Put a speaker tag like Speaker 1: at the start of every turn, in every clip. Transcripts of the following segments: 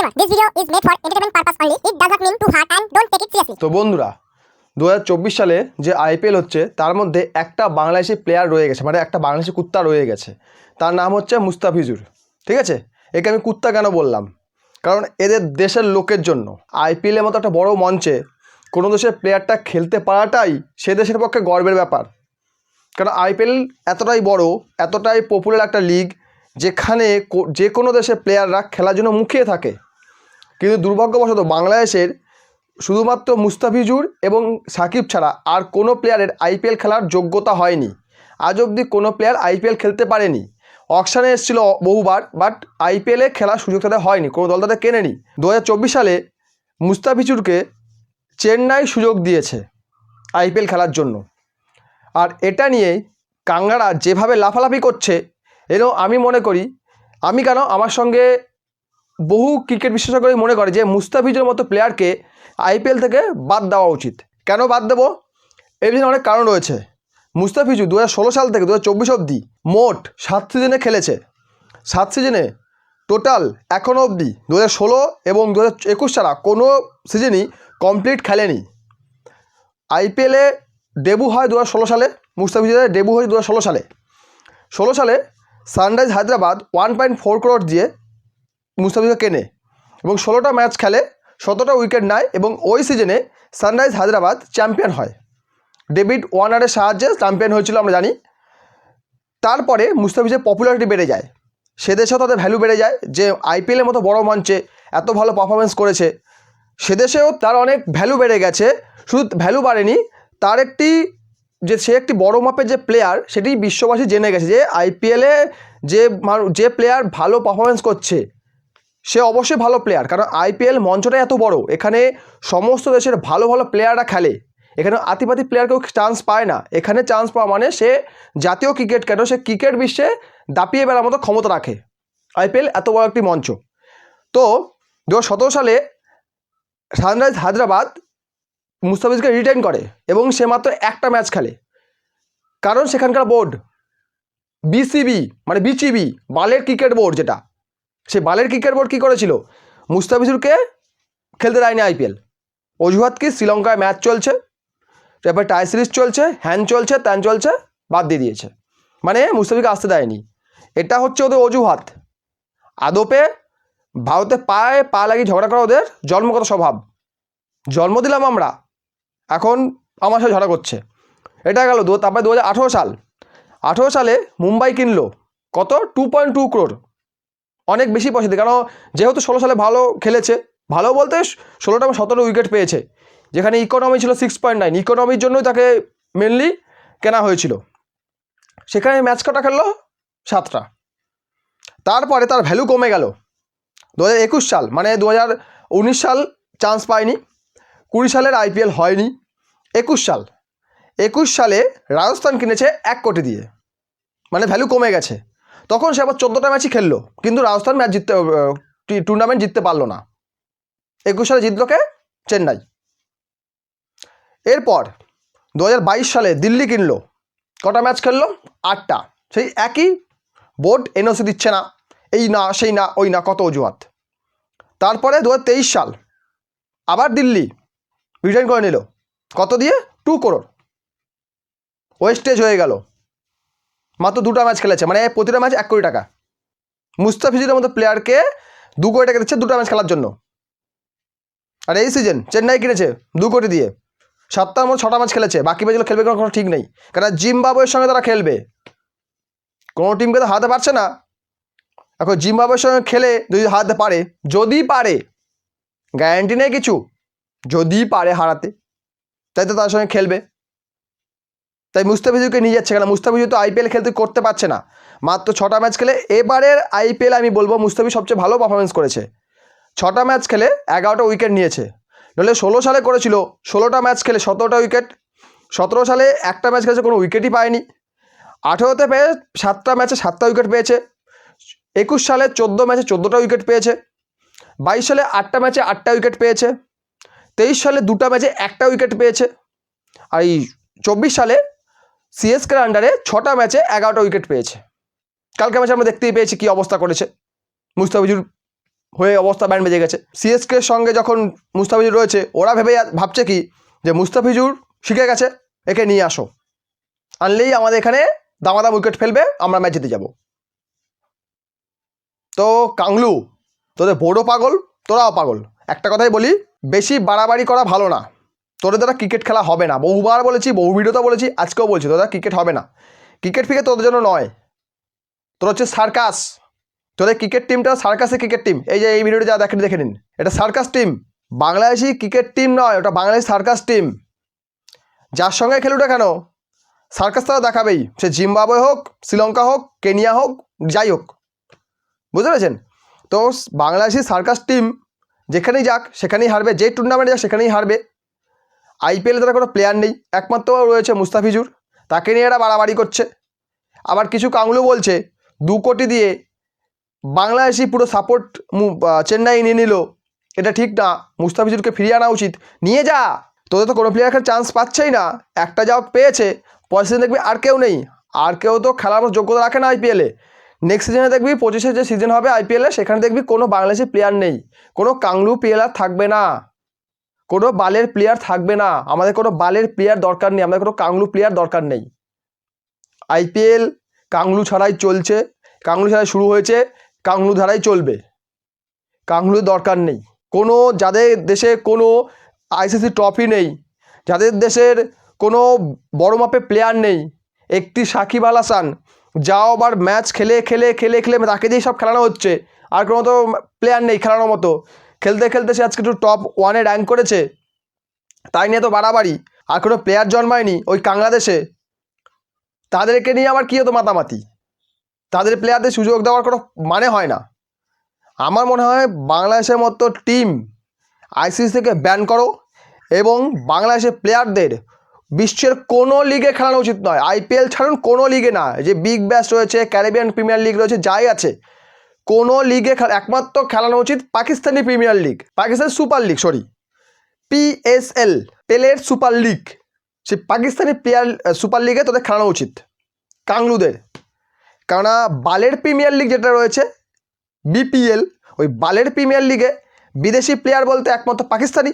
Speaker 1: Disclaimer This video is made for entertainment purpose only. It does not mean to hurt and don't take it seriously.
Speaker 2: তো বন্ধুরা দু হাজার চব্বিশ সালে যে আইপিএল হচ্ছে, তার মধ্যে একটা বাংলাদেশি প্লেয়ার রয়ে গেছে মানে একটা বাংলাদেশি কুত্তা রয়ে গেছে। তার নাম হচ্ছে মুস্তাফিজুর, ঠিক আছে? একে আমি কুত্তা কেন বললাম? কারণ এদের দেশের লোকের জন্য। আইপিএলের মতো একটা বড় মঞ্চে কোনো দেশের প্লেয়ারটা খেলতে পারাটাই সে দেশের পক্ষে গর্বের ব্যাপার। কারণ আইপিএল এতটাই বড়, এতটাই পপুলার একটা লিগ যেখানে যে কোনো দেশের প্লেয়াররা খেলার জন্য মুখিয়ে থাকে। কিন্তু দুর্ভাগ্যবশত বাংলাদেশের শুধুমাত্র মুস্তাফিজুর এবং সাকিব ছাড়া আর কোনো প্লেয়ারের আইপিএল খেলার যোগ্যতা হয়নি। আজ অবধি কোনো প্লেয়ার আইপিএল খেলতে পারেনি। অকশানে এসেছিল বহুবার বাট আইপিএলে খেলার সুযোগ তাদের হয়নি। কোনো দল তাদের কেনেনি। দু হাজার চব্বিশ সালে মুস্তাফিজুরকে চেন্নাই সুযোগ দিয়েছে আইপিএল খেলার জন্য। আর এটা নিয়ে কাঙ্গারা যেভাবে লাফালাফি করছে এর আমি মনে করি, আমি কেন আমার সঙ্গে বহু ক্রিকেট বিশেষজ্ঞই মনে করে যে মুস্তাফিজের মতো প্লেয়ারকে আইপিএল থেকে বাদ দেওয়া উচিত। কেন বাদ দেবো? এর পিছনে অনেক কারণ রয়েছে। মুস্তাফিজু দু হাজার ষোলো সাল থেকে দু হাজার চব্বিশ অবধি মোট সাত সিজনে খেলেছে। সাত সিজনে টোটাল এখনও অবধি দু হাজার ষোলো এবং দু একুশ ছাড়া কোনো সিজনই কমপ্লিট খেলেনি। আইপিএলে ডেবু হয় দু হাজার ষোলো সালে, মুস্তাফিজের ডেবু হয় দু হাজার ষোলো সালে। ষোলো সালে sunrise Hyderabad one point four crore দিয়ে মুস্তাফিজকে কেনে। এবং ষোলোটা ম্যাচ খেলে সতেরোটা উইকেট নেয় এবং ওই সিজনে সানরাইজ হায়দ্রাবাদ চ্যাম্পিয়ন হয়। ডেভিড ওয়ার্নারের সাহায্যে চ্যাম্পিয়ন হয়েছিল আমরা জানি। তারপরে মুস্তাফিজের পপুলারিটি বেড়ে যায়। সে দেশেও তাদের ভ্যালু বেড়ে যায়। যে আইপিএলের মতো বড় মঞ্চে এত ভালো পারফরমেন্স করেছে, সে দেশেও তার অনেক ভ্যালু বেড়ে গেছে। শুধু ভ্যালু বাড়েনি, তার একটি যে সে একটি বড় মাপের যে প্লেয়ার সেটি বিশ্ববাসী জেনে গেছে যে আইপিএলে যে যে প্লেয়ার ভালো পারফরমেন্স করছে সে অবশ্যই ভালো প্লেয়ার কারণ আইপিএল মঞ্চটা এত বড়, এখানে সমস্ত দেশের ভালো ভালো প্লেয়াররা খেলে। এখানে আতিপাতি প্লেয়ার কেউ চান্স পায় না। এখানে চান্স পাওয়া মানে সে জাতীয় ক্রিকেট কেন সে ক্রিকেট বিশ্বে দাপিয়ে বেড়ার মতো ক্ষমতা রাখে। আইপিএল এত বড় একটি মঞ্চ। তো দু সালে সানরাইজ হায়দ্রাবাদ মুস্তাফিজকে রিটার্ন করে এবং সে মাত্র একটা ম্যাচ খেলে। কারণ সেখানকার বোর্ড বিসিবি মানে বিচিবি বালের ক্রিকেট বোর্ড যেটা সে বালের ক্রিকেট বোর্ড কী করেছিল? মুস্তাফিজুরকে খেলতে দেয়নি আইপিএল অজুহাত কি? শ্রীলঙ্কায় ম্যাচ চলছে। তারপরে টাই সিরিজ চলছে হ্যান চলছে, ত্যান চলছে, বাদ দিয়ে দিয়েছে। মানে মুস্তাফিজকে আসতে দেয়নি। এটা হচ্ছে ওদের অজুহাত। আদপে ভারতে পায়ে পা লাগিয়ে ঝগড়া করা ওদের জন্মগত স্বভাব। জন্ম দিলাম আমরা। এখন আমার সাথে ঝগড়া করছে। এটা গেল দু, তারপরে দু হাজার আঠেরো সাল। আঠেরো সালে মুম্বাই কিনলো। কত? টু পয়েন্ট টু ক্রোর অনেক বেশি পয়সা দিয়ে, কারণ যেহেতু ষোলো সালে ভালো খেলেছে, ভালো বলতে ষোলোটা সতেরো উইকেট পেয়েছে। যেখানে ইকোনমি ছিল সিক্স পয়েন্ট নাইন ইকোনমির জন্যই তাকে মেনলি কেনা হয়েছিল। সেখানে ম্যাচ কাটা খেললো সাতটা। তারপরে তার ভ্যালু কমে গেল। দু একুশ সাল মানে দু উনিশ সাল চান্স পায়নি। কুড়ি সালের আইপিএল হয়নি। একুশ সাল, একুশ সালে রাজস্থান কিনেছে এক কোটি দিয়ে। মানে ভ্যালু কমে গেছে। তখন সে আবার চোদ্দোটা ম্যাচই খেললো। কিন্তু রাজস্থান ম্যাচ জিততে টুর্নামেন্ট জিততে পারল না। একুশ সালে জিতলো কে? চেন্নাই। এরপর দু হাজার বাইশ সালে দিল্লি কিনলো। কটা ম্যাচ খেললো? আটটা। সেই একই বোর্ড এনওসি দিচ্ছে না। এই না, সেই না, ওই না, কত অজুহাত। তারপরে দু হাজার তেইশ সাল আবার দিল্লি রিটার্ন করে নিল। কত দিয়ে? টু করোড় ওয়েস্টেজ হয়ে গেল। মাত্র দুটো ম্যাচ খেলেছে মানে প্রতিটা ম্যাচ এক কোটি টাকা। মুস্তাফিজুরের মতো প্লেয়ারকে দু কোটি টাকা দিচ্ছে দুটো ম্যাচ খেলার জন্য। আর এই সিজন চেন্নাই কিনেছে দু কোটি দিয়ে। সাতটার মধ্যে ছটা ম্যাচ খেলেছে, বাকি ম্যাচগুলো খেলবে কোনো কোনো ঠিক নেই। কারণ জিম্বাবুয়ের সঙ্গে তারা খেলবে। কোনো টিমকে তো হারাতে পারছে না। এখন জিম্বাবুয়ের সঙ্গে খেলে যদি হারাতে পারে, যদি পারে গ্যারান্টি নেই কিছু। যদি পারে হারাতে, তাই তো তার সঙ্গে খেলবে। তাই মুস্তাফিজুরকে নিয়ে যাচ্ছে কেন? মুস্তাফিজুর তো আইপিএল খেলতে করতে পারছে না। মাত্র ছটা ম্যাচ খেলে এবারের আইপিএল আমি বলব মুস্তাফিজ সবচেয়ে ভালো পারফরমেন্স করেছে। ছটা ম্যাচ খেলে এগারোটা উইকেট নিয়েছে। নইলে ষোলো সালে করেছিল, ষোলোটা ম্যাচ খেলে সতেরোটা উইকেট সতেরো সালে একটা ম্যাচ খেলেছে, কোনো উইকেটই পায়নি। আঠেরোতে পেয়ে সাতটা ম্যাচে সাতটা উইকেট পেয়েছে। একুশ সালে চোদ্দ ম্যাচে চোদ্দোটা উইকেট পেয়েছে। বাইশ সালে আটটা ম্যাচে আটটা উইকেট পেয়েছে। তেইশ সালে দুটা ম্যাচে একটা উইকেট পেয়েছে। আর এই চব্বিশ সালে সিএসকের আন্ডারে ছটা ম্যাচে এগারোটা উইকেট পেয়েছে। কালকে ম্যাচে আমরা দেখতেই পেয়েছি কী অবস্থা করেছে। মুস্তাফিজুর হয়ে অবস্থা ব্যান্ড বেজে গেছে। সিএসকে সঙ্গে যখন মুস্তাফিজুর রয়েছে, ওরা ভেবে ভাবছে কি যে মুস্তাফিজুর শিখে গেছে, একে নিয়ে আসো। আনলেই আমাদের এখানে দামাদাম উইকেট ফেলবে, আমরা ম্যাচ জিতে যাব। তো কাংলু, তোদের বড় পাগল, তোরাও পাগল। একটা কথাই বলি, বেশি বাড়াবাড়ি করা ভালো না। তোদের দ্বারা ক্রিকেট খেলা হবে না। বহুবার বলেছি, বহু ভিডিওতে বলেছি, আজকেও বলছি তোদের ক্রিকেট হবে না। ক্রিকেট ফিকে তোদের জন্য নয়। তোর হচ্ছে সার্কাস তোদের ক্রিকেট টিমটা সার্কাসের ক্রিকেট টিম এই যে, এই ভিডিওটা যা দেখেন, দেখে নিন। এটা circus team Bangladeshi cricket team নয়, ওটা বাংলাদেশ সার্কাস টিম যার সঙ্গে খেলুটা কেন? সার্কাস তারা দেখাবেই। সে জিম্বাবয়ে হোক, শ্রীলঙ্কা হোক, কেনিয়া হোক, যাই হোক। বুঝতে পেরেছেন? তো বাংলাদেশি সার্কাস টিম যেখানেই যাক, সেখানেই হারবে। যে টুর্নামেন্টে যাক, সেখানেই হারবে। আইপিএলে তারা কোনো প্লেয়ার নেই। একমাত্র রয়েছে মুস্তাফিজুর। তাকে নিয়ে এরা বাড়াবাড়ি করছে। আবার কিছু কাংলু বলছে, দু কোটি দিয়ে বাংলাদেশি পুরো সাপোর্ট চেন্নাই নিয়ে নিল। এটা ঠিক না। মুস্তাফিজুরকে ফিরিয়ে আনা উচিত। নিয়ে যা। তোদের তো কোনো প্লেয়ার চান্স পাচ্ছেই না। একটা যাও পেয়েছে। পরের সিজন দেখবি আর কেউ নেই। আর কেউ তো খেলার মতো যোগ্যতা রাখে না আইপিএলে। নেক্সট সিজনে দেখবি পঁচিশে যে সিজন হবে আইপিএলে, সেখানে দেখবি কোনো বাংলাদেশি প্লেয়ার নেই। কোনো কাংলু প্লেয়ার থাকবে না। কোনো বালের প্লেয়ার থাকবে না। আমাদের কোনো বালের প্লেয়ার দরকার নেই, আমাদের কোনো কাংলু প্লেয়ার দরকার নেই। আইপিএল কাংলু ছাড়াই চলছে, কাংলু ছাড়াই শুরু হয়েছে, কাংলু ধারাই চলবে। কাংলুর দরকার নেই। কোনো যাদের দেশে কোনো আইসিসি ট্রফি নেই, যাদের দেশের কোনো বড় মাপের প্লেয়ার নেই, একটি সাকিব আল হাসান, যাও আবার ম্যাচ খেলে খেলে খেলে খেলে, তাকে দিয়েই সব খেলানো হচ্ছে। আর কোনো তো প্লেয়ার নেই খেলানোর মতো। খেলতে খেলতে সে আজকে একটু টপ ওয়ানে র্যাঙ্ক করেছে। তাই নিয়ে তো বাড়াবাড়ি। আর কোনো প্লেয়ার জন্মায়নি ওই কাংলাদেশে। তাদেরকে নিয়ে আমার কী হতো মাতামাতি? তাদের প্লেয়ারদের সুযোগ দেওয়ার কোনো মানে হয় না। আমার মনে হয় বাংলাদেশের মতো টিম আইসিসি থেকে ব্যান করো এবং বাংলাদেশের প্লেয়ারদের বিশ্বের কোনো লিগে খেলানো উচিত নয়। আইপিএল ছাড়ুন কোনো লিগে না। যে বিগ ব্যাশ রয়েছে ক্যারিবিয়ান প্রিমিয়ার লিগ রয়েছে, যাই আছে। কোনো লিগে একমাত্র খেলানো উচিত Pakistani premier league Pakistan super league sorry PSL পেলের সুপার লিগ সে পাকিস্তানি প্লেয়ার সুপার লিগে তাদের খেলানো উচিত, কাংলুদের। কেননা বালের প্রিমিয়ার লিগ যেটা রয়েছে বিপিএল ওই বালের প্রিমিয়ার লিগে বিদেশি প্লেয়ার বলতে একমাত্র পাকিস্তানি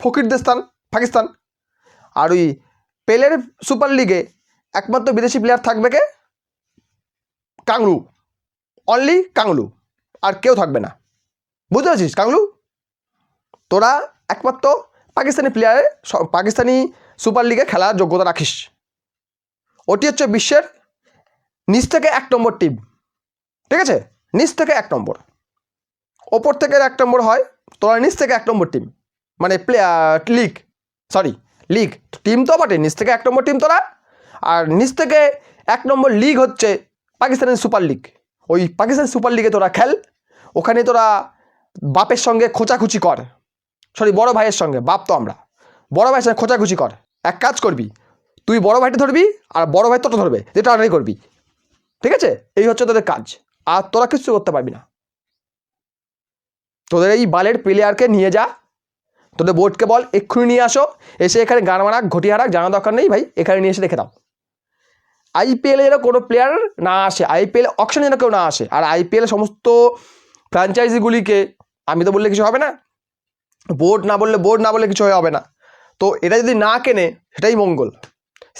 Speaker 2: ফকিরদেস্তান পাকিস্তান। আর ওই পেলের সুপার লিগে একমাত্র বিদেশি প্লেয়ার থাকবে কে? কাংলু। অনলি কাংলু আর কেউ থাকবে না। বুঝতে পারছিস? কাংলু তোরা একমাত্র পাকিস্তানি প্লেয়ারে পাকিস্তানি সুপার লিগে খেলার যোগ্যতা রাখিস। ওটি হচ্ছে বিশ্বের নিচ থেকে এক নম্বর টিম ঠিক আছে? নিচ থেকে এক নম্বর। ওপর থেকে এক নম্বর হয়, তোরা নিচ থেকে এক নম্বর টিম মানে player league sorry league team তো বটে নিচ থেকে এক নম্বর টিম তোরা, আর নিচ থেকে এক নম্বর লিগ হচ্ছে পাকিস্তানের সুপার লিগ ওই পাকিস্তান সুপার লিগে তোরা খেল, ওখানে তোরা বাপের সঙ্গে খোঁচাখুচি কর। সরি বড় ভাইয়ের সঙ্গে, বাপ তো আমরা। বড় ভাইয়ের সঙ্গে খোঁচাখুচি কর। এক কাজ করবি, তুই বড় ভাইটা ধরবি আর বড় ভাই তোটা ধরবে, যেটা টানাটানি করবি। ঠিক আছে? এই হচ্ছে তোদের কাজ। আর তোরা কিছু করতে পারবি না। তোদের এই বালের প্লেয়ারকে নিয়ে যা। তোদের বোর্ডকে বল, এক্ষুনি নিয়ে আসো। এসে এখানে গান মারাক, ঘটি হারাক জানা দরকার নেই ভাই। এখানে নিয়ে এসে রেখে দাও। আইপিএলে যেন কোনো প্লেয়ার না আসে আইপিএল অপশন যেন কেউ না আসে। আর আইপিএল সমস্ত ফ্র্যাঞ্চাইজিগুলিকে আমি তো বললে কিছু হবে না বোর্ড না বললে বোর্ড না বললে কিছু হবে না। তো এটা যদি না কেনে, সেটাই মঙ্গল।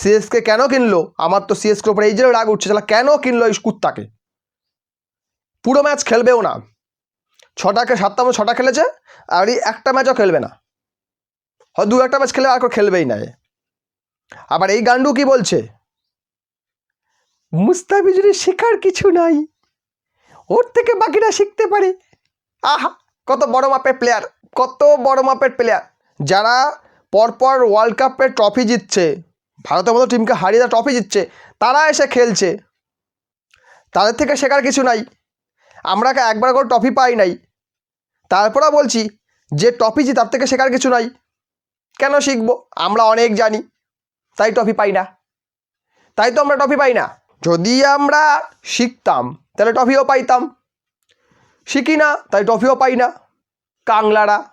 Speaker 2: সিএসকে কেন কিনলো? আমার তো সিএসকে ওপরে এই যে রাগ উঠছে, তাহলে কেন কিনলো এই কুত্তাকে? পুরো ম্যাচ খেলবেও না। ছটাকে সাতটা মতো ছটা খেলেছে, আর এই একটা ম্যাচও খেলবে না। হয় দু একটা ম্যাচ খেলে আর খেলবেই না। আবার এই গান্ডু কি বলছে? মুস্তাফিজুরের শেখার কিছু নাই। ওর থেকে বাকিরা শিখতে পারে। আহা, কত বড় মাপের প্লেয়ার কত বড় মাপের প্লেয়ার যারা পরপর ওয়ার্ল্ড কাপের ট্রফি জিতছে, ভারতের মতো টিমকে হারিয়ে দেওয়া ট্রফি জিতছে, তারা এসে খেলছে। তাদের থেকে শেখার কিছু নাই। আমরা একবার করে ট্রফি পাই নাই। তারপরেও বলছি, যে ট্রফি জি তার থেকে শেখার কিছু নাই। কেন শিখব? আমরা অনেক জানি। তাই ট্রফি পাই না। তাই তো আমরা ট্রফি পাই না। যদি আমরা শিখতাম, তাহলে ট্রফিও পাইতাম। শিখি না, তাই ট্রফিও পাই না। কাংলারা,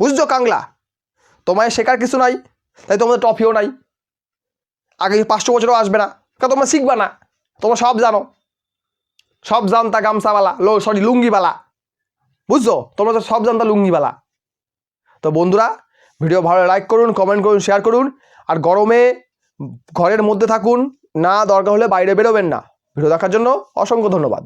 Speaker 2: বুঝছ কাংলা? তোমায় শেখার কিছু নাই, তাই তোমাদের ট্রফিও নাই। আগে পাঁচশো বছরও আসবে না? কারণ তোমরা শিখবা না। তোমরা সব জানো। সব জানতা গামছাওয়ালা, লো, সরি, লুঙ্গিওয়ালা। বুঝছ? তোমরা তো সব জানতা লুঙ্গিওয়ালা। তো বন্ধুরা, ভিডিও ভালো লাইক করুন কমেন্ট করুন শেয়ার করুন। আর গরমে ঘরের মধ্যে থাকুন। না দরকার হলে বাইরে বেরোবেন না। ভিডিও দেখার জন্য অসংখ্য ধন্যবাদ।